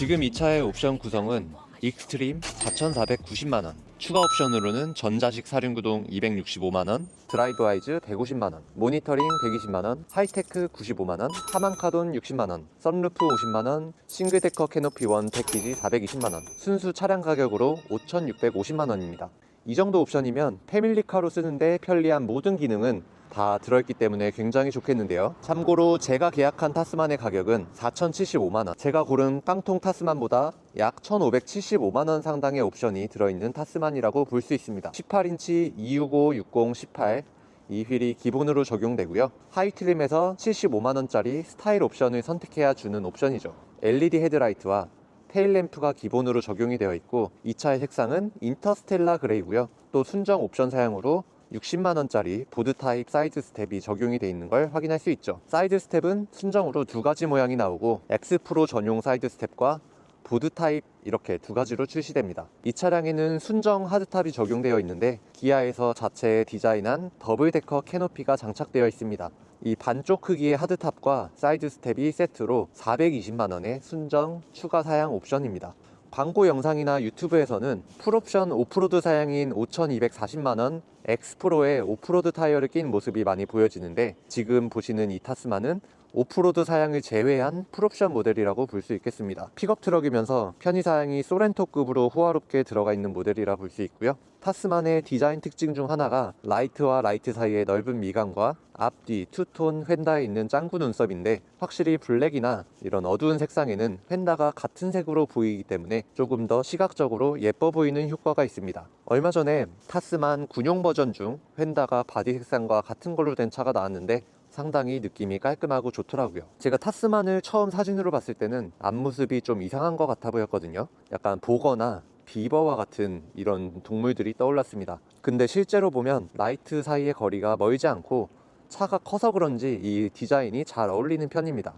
지금 이 차의 옵션 구성은 익스트림 4,490만원, 추가 옵션으로는 전자식 사륜구동 265만원, 드라이브 아이즈 150만원, 모니터링 120만원, 하이테크 95만원, 사망카돈 60만원, 썬루프 50만원, 싱글데커 캐노피 원 패키지 420만원, 순수 차량 가격으로 5,650만원입니다. 이 정도 옵션이면 패밀리카로 쓰는데 편리한 모든 기능은 다 들어있기 때문에 굉장히 좋겠는데요. 참고로 제가 계약한 타스만의 가격은 4,075만원. 제가 고른 깡통 타스만보다 약 1,575만원 상당의 옵션이 들어있는 타스만이라고 볼 수 있습니다. 18인치 265, 60, 18. 이 휠이 기본으로 적용되고요. 하이트림에서 75만원짜리 스타일 옵션을 선택해야 주는 옵션이죠. LED 헤드라이트와 테일램프가 기본으로 적용이 되어 있고 이 차의 색상은 인터스텔라 그레이고요. 또 순정 옵션 사양으로 60만원짜리 보드 타입 사이드 스텝이 적용이 되어 있는 걸 확인할 수 있죠. 사이드 스텝은 순정으로 두 가지 모양이 나오고 X 프로 전용 사이드 스텝과 보드 타입 이렇게 두 가지로 출시됩니다. 이 차량에는 순정 하드탑이 적용되어 있는데 기아에서 자체 디자인한 더블 데커 캐노피가 장착되어 있습니다. 이 반쪽 크기의 하드탑과 사이드 스텝이 세트로 420만원의 순정 추가 사양 옵션입니다. 광고 영상이나 유튜브에서는 풀옵션 오프로드 사양인 5240만원 엑스프로에 오프로드 타이어를 낀 모습이 많이 보여지는데 지금 보시는 이 타스만은 오프로드 사양을 제외한 풀옵션 모델이라고 볼 수 있겠습니다. 픽업 트럭이면서 편의 사양이 소렌토급으로 호화롭게 들어가 있는 모델이라 볼 수 있고요. 타스만의 디자인 특징 중 하나가 라이트와 라이트 사이의 넓은 미간과 앞뒤 투톤 휀다에 있는 짱구 눈썹인데 확실히 블랙이나 이런 어두운 색상에는 휀다가 같은 색으로 보이기 때문에 조금 더 시각적으로 예뻐 보이는 효과가 있습니다. 얼마 전에 타스만 군용 버전 중 휀다가 바디 색상과 같은 걸로 된 차가 나왔는데 상당히 느낌이 깔끔하고 좋더라고요. 제가 타스만을 처음 사진으로 봤을 때는 앞모습이 좀 이상한 것 같아 보였거든요. 약간 보거나 비버와 같은 이런 동물들이 떠올랐습니다. 근데 실제로 보면 라이트 사이의 거리가 멀지 않고 차가 커서 그런지 이 디자인이 잘 어울리는 편입니다.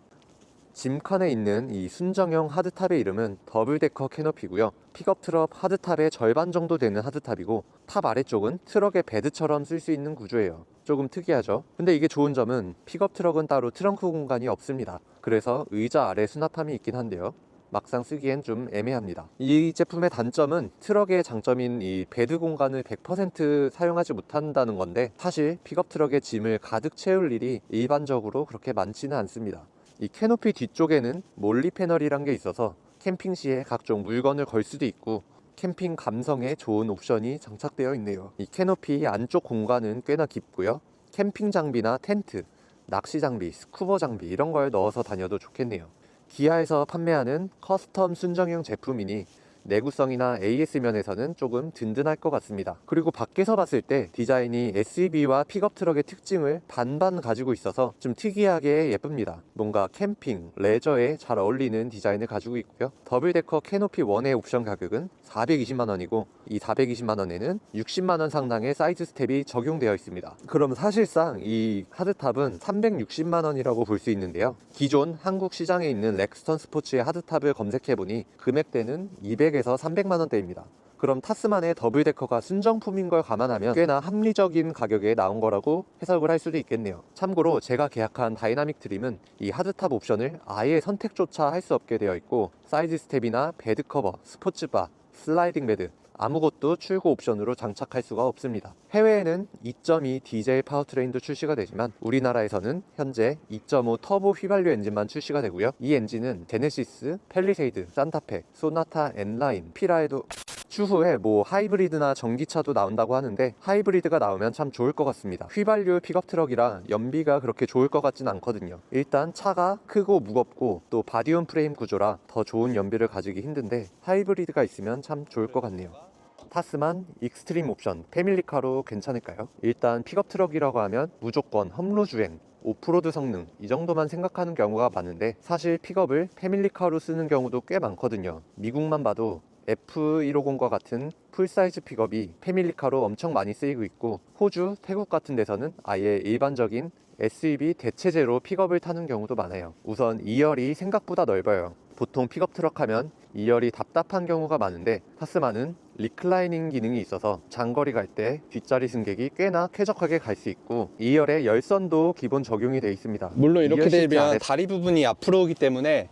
짐칸에 있는 이 순정형 하드탑의 이름은 더블데커 캐노피고요. 픽업 트럭 하드탑의 절반 정도 되는 하드탑이고 탑 아래쪽은 트럭의 베드처럼 쓸 수 있는 구조예요. 조금 특이하죠? 근데 이게 좋은 점은 픽업 트럭은 따로 트렁크 공간이 없습니다. 그래서 의자 아래 수납함이 있긴 한데요. 막상 쓰기엔 좀 애매합니다. 이 제품의 단점은 트럭의 장점인 이 베드 공간을 100% 사용하지 못한다는 건데 사실 픽업 트럭의 짐을 가득 채울 일이 일반적으로 그렇게 많지는 않습니다. 이 캐노피 뒤쪽에는 몰리 패널이란 게 있어서 캠핑 시에 각종 물건을 걸 수도 있고 캠핑 감성에 좋은 옵션이 장착되어 있네요. 이 캐노피 안쪽 공간은 꽤나 깊고요. 캠핑 장비나 텐트, 낚시 장비, 스쿠버 장비 이런 걸 넣어서 다녀도 좋겠네요. 기아에서 판매하는 커스텀 순정형 제품이니 내구성이나 AS 면에서는 조금 든든할 것 같습니다. 그리고 밖에서 봤을 때 디자인이 SUV와 픽업 트럭의 특징을 반반 가지고 있어서 좀 특이하게 예쁩니다. 뭔가 캠핑, 레저에 잘 어울리는 디자인을 가지고 있고요. 더블데커 캐노피 1의 옵션 가격은 420만 원이고 이 420만 원에는 60만 원 상당의 사이드 스텝이 적용되어 있습니다. 그럼 사실상 이 하드탑은 360만 원이라고 볼 수 있는데요. 기존 한국 시장에 있는 렉스턴 스포츠의 하드탑을 검색해 보니 금액대는 200 에서 300만 원대입니다. 그럼 타스만의 더블데커가 순정품인 걸 감안하면 꽤나 합리적인 가격에 나온 거라고 해석을 할 수도 있겠네요. 참고로 제가 계약한 다이나믹 드림은 이 하드탑 옵션을 아예 선택조차 할 수 없게 되어 있고 사이드 스텝이나 베드 커버, 스포츠바, 슬라이딩 베드 아무것도 출고 옵션으로 장착할 수가 없습니다. 해외에는 2.2 디젤 파워트레인도 출시가 되지만 우리나라에서는 현재 2.5 터보 휘발유 엔진만 출시가 되고요. 이 엔진은 제네시스, 펠리세이드, 산타페, 소나타 N라인, 피라에도 추후에 뭐 하이브리드나 전기차도 나온다고 하는데 하이브리드가 나오면 참 좋을 것 같습니다. 휘발유 픽업 트럭이라 연비가 그렇게 좋을 것 같진 않거든요. 일단 차가 크고 무겁고 또 바디온 프레임 구조라 더 좋은 연비를 가지기 힘든데 하이브리드가 있으면 참 좋을 것 같네요. 타스만 익스트림 옵션 패밀리카로 괜찮을까요? 일단 픽업 트럭이라고 하면 무조건 험로 주행 오프로드 성능 이 정도만 생각하는 경우가 많은데 사실 픽업을 패밀리카로 쓰는 경우도 꽤 많거든요 미국만 봐도 F150과 같은 풀사이즈 픽업이 패밀리카로 엄청 많이 쓰이고 있고 호주, 태국 같은 데서는 아예 일반적인 SUV 대체제로 픽업을 타는 경우도 많아요. 우선 2열이 생각보다 넓어요. 보통 픽업 트럭 하면 2열이 답답한 경우가 많은데 타스만은 리클라이닝 기능이 있어서 장거리 갈 때 뒷자리 승객이 꽤나 쾌적하게 갈 수 있고 2열에 열선도 기본 적용이 되어 있습니다. 물론 이렇게 되면 다리 부분이 앞으로 오기 때문에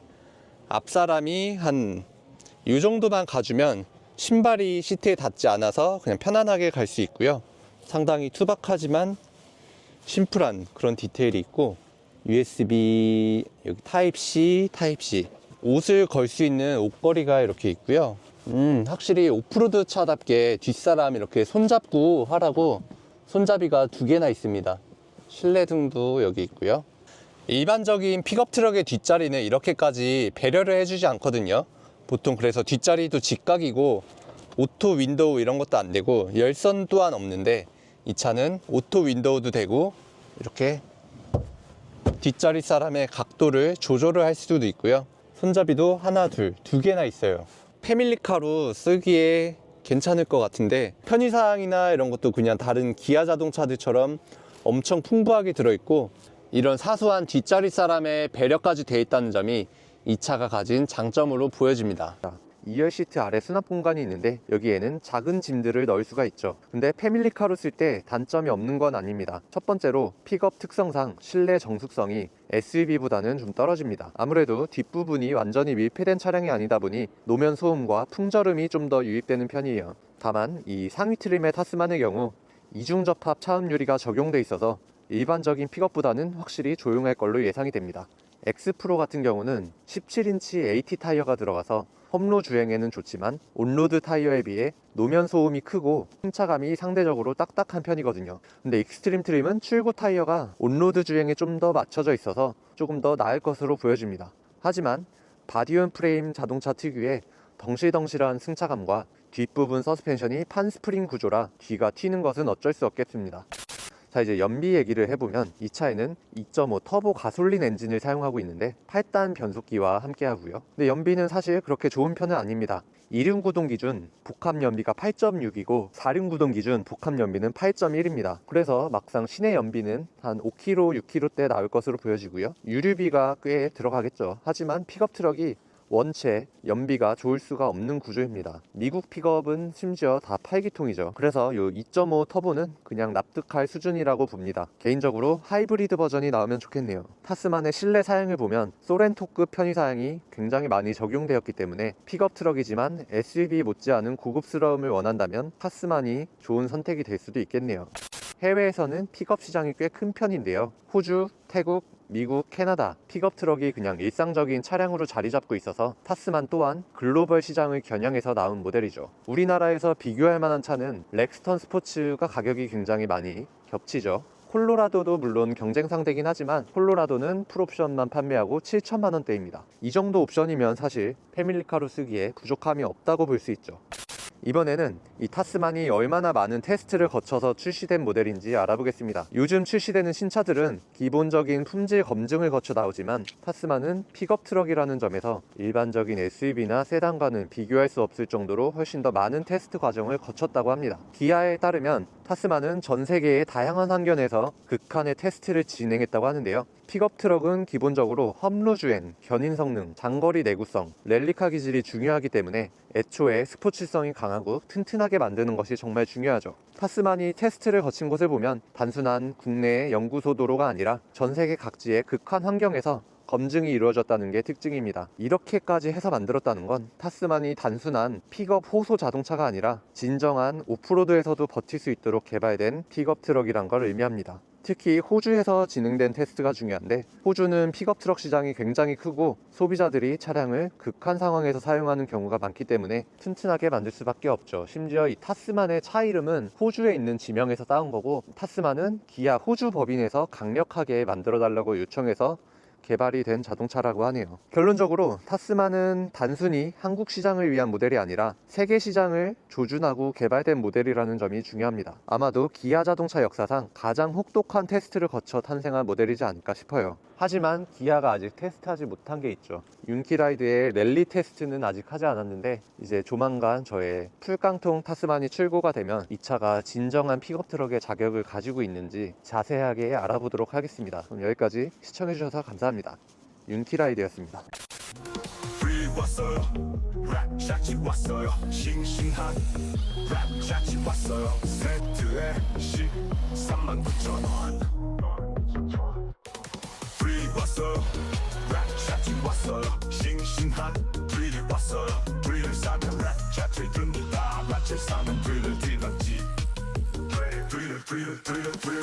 앞사람이 한 이 정도만 가주면 신발이 시트에 닿지 않아서 그냥 편안하게 갈 수 있고요. 상당히 투박하지만 심플한 그런 디테일이 있고 USB 여기 타입 C, 타입 C 옷을 걸 수 있는 옷걸이가 이렇게 있고요. 음, 확실히 오프로드 차답게 뒷사람 이렇게 손잡고 하라고 손잡이가 두 개나 있습니다. 실내 등도 여기 있고요. 일반적인 픽업 트럭의 뒷자리는 이렇게까지 배려를 해주지 않거든요. 보통 그래서 뒷자리도 직각이고 오토 윈도우 이런 것도 안 되고 열선 또한 없는데 이 차는 오토 윈도우도 되고 이렇게 뒷자리 사람의 각도를 조절을 할 수도 있고요. 손잡이도 하나, 둘, 두 개나 있어요. 패밀리카로 쓰기에 괜찮을 것 같은데 편의사항이나 이런 것도 그냥 다른 기아 자동차들처럼 엄청 풍부하게 들어있고 이런 사소한 뒷자리 사람의 배려까지 돼 있다는 점이 이 차가 가진 장점으로 보여집니다. 2열 시트 아래 수납 공간이 있는데 여기에는 작은 짐들을 넣을 수가 있죠. 근데 패밀리카로 쓸 때 단점이 없는 건 아닙니다. 첫 번째로 픽업 특성상 실내 정숙성이 SUV보다는 좀 떨어집니다. 아무래도 뒷부분이 완전히 밀폐된 차량이 아니다 보니 노면 소음과 풍절음이 좀 더 유입되는 편이에요. 다만 이 상위 트림의 타스만의 경우 이중 접합 차음 유리가 적용돼 있어서 일반적인 픽업보다는 확실히 조용할 걸로 예상이 됩니다. X 프로 같은 경우는 17인치 AT 타이어가 들어가서 험로 주행에는 좋지만 온로드 타이어에 비해 노면 소음이 크고 승차감이 상대적으로 딱딱한 편이거든요. 근데 익스트림 트림은 출고 타이어가 온로드 주행에 좀 더 맞춰져 있어서 조금 더 나을 것으로 보여집니다. 하지만 바디온 프레임 자동차 특유의 덩실덩실한 승차감과 뒷부분 서스펜션이 판스프링 구조라 뒤가 튀는 것은 어쩔 수 없겠습니다. 자 이제 연비 얘기를 해보면 이 차에는 2.5 터보 가솔린 엔진을 사용하고 있는데 8단 변속기와 함께 하고요. 근데 연비는 사실 그렇게 좋은 편은 아닙니다. 2륜 구동 기준 복합 연비가 8.6이고 4륜 구동 기준 복합 연비는 8.1입니다. 그래서 막상 시내 연비는 한 5km, 6km대 나올 것으로 보여지고요. 유류비가 꽤 들어가겠죠. 하지만 픽업 트럭이 원체 연비가 좋을 수가 없는 구조입니다. 미국 픽업은 심지어 다 8기통이죠. 그래서 요2.5 터보는 그냥 납득할 수준이라고 봅니다. 개인적으로 하이브리드 버전이 나오면 좋겠네요. 타스만의 실내 사양을 보면 소렌토급 편의 사양이 굉장히 많이 적용되었기 때문에 픽업 트럭이지만 SUV 못지않은 고급스러움을 원한다면 타스만이 좋은 선택이 될 수도 있겠네요. 해외에서는 픽업 시장이 꽤 큰 편인데요. 호주, 태국, 미국, 캐나다 픽업 트럭이 그냥 일상적인 차량으로 자리 잡고 있어서 타스만 또한 글로벌 시장을 겨냥해서 나온 모델이죠. 우리나라에서 비교할 만한 차는 렉스턴 스포츠가 가격이 굉장히 많이 겹치죠. 콜로라도도 물론 경쟁 상대긴 하지만 콜로라도는 풀옵션만 판매하고 7천만 원대입니다. 이 정도 옵션이면 사실 패밀리카로 쓰기에 부족함이 없다고 볼 수 있죠. 이번에는 이 타스만이 얼마나 많은 테스트를 거쳐서 출시된 모델인지 알아보겠습니다. 요즘 출시되는 신차들은 기본적인 품질 검증을 거쳐 나오지만 타스만은 픽업 트럭이라는 점에서 일반적인 SUV나 세단과는 비교할 수 없을 정도로 훨씬 더 많은 테스트 과정을 거쳤다고 합니다. 기아에 따르면 타스만은 전 세계의 다양한 환경에서 극한의 테스트를 진행했다고 하는데요. 픽업 트럭은 기본적으로 험로 주행, 견인 성능, 장거리 내구성, 랠리카 기질이 중요하기 때문에 애초에 스포츠성이 강하고 튼튼하게 만드는 것이 정말 중요하죠. 타스만이 테스트를 거친 곳을 보면 단순한 국내의 연구소 도로가 아니라 전 세계 각지의 극한 환경에서 검증이 이루어졌다는 게 특징입니다. 이렇게까지 해서 만들었다는 건 타스만이 단순한 픽업 호소 자동차가 아니라 진정한 오프로드에서도 버틸 수 있도록 개발된 픽업 트럭이란 걸 의미합니다. 특히 호주에서 진행된 테스트가 중요한데 호주는 픽업 트럭 시장이 굉장히 크고 소비자들이 차량을 극한 상황에서 사용하는 경우가 많기 때문에 튼튼하게 만들 수밖에 없죠. 심지어 이 타스만의 차 이름은 호주에 있는 지명에서 따온 거고 타스만은 기아 호주 법인에서 강력하게 만들어 달라고 요청해서 개발이 된 자동차라고 하네요. 결론적으로 타스만은 단순히 한국 시장을 위한 모델이 아니라 세계 시장을 조준하고 개발된 모델이라는 점이 중요합니다. 아마도 기아 자동차 역사상 가장 혹독한 테스트를 거쳐 탄생한 모델이지 않을까 싶어요. 하지만 기아가 아직 테스트하지 못한 게 있죠. 윤키라이드의 랠리 테스트는 아직 하지 않았는데 이제 조만간 저의 풀깡통 타스만이 출고가 되면 이 차가 진정한 픽업 트럭의 자격을 가지고 있는지 자세하게 알아보도록 하겠습니다. 그럼 여기까지 시청해 주셔서 감사합니다. 윤키라이드였습니다. 왔어요 랩 샷이 왔어요 싱싱한 랩 샷이 왔어요 세트에 13만 9천원 free 왔어요 랩샷이 왔어요 싱싱한 뒤를 봤어요 뒤를 싸면 랩샷을 듭니다. 랩샷 싸면 뒤를 뒤던지. 뒤를 뒤를 뒤를 뒤를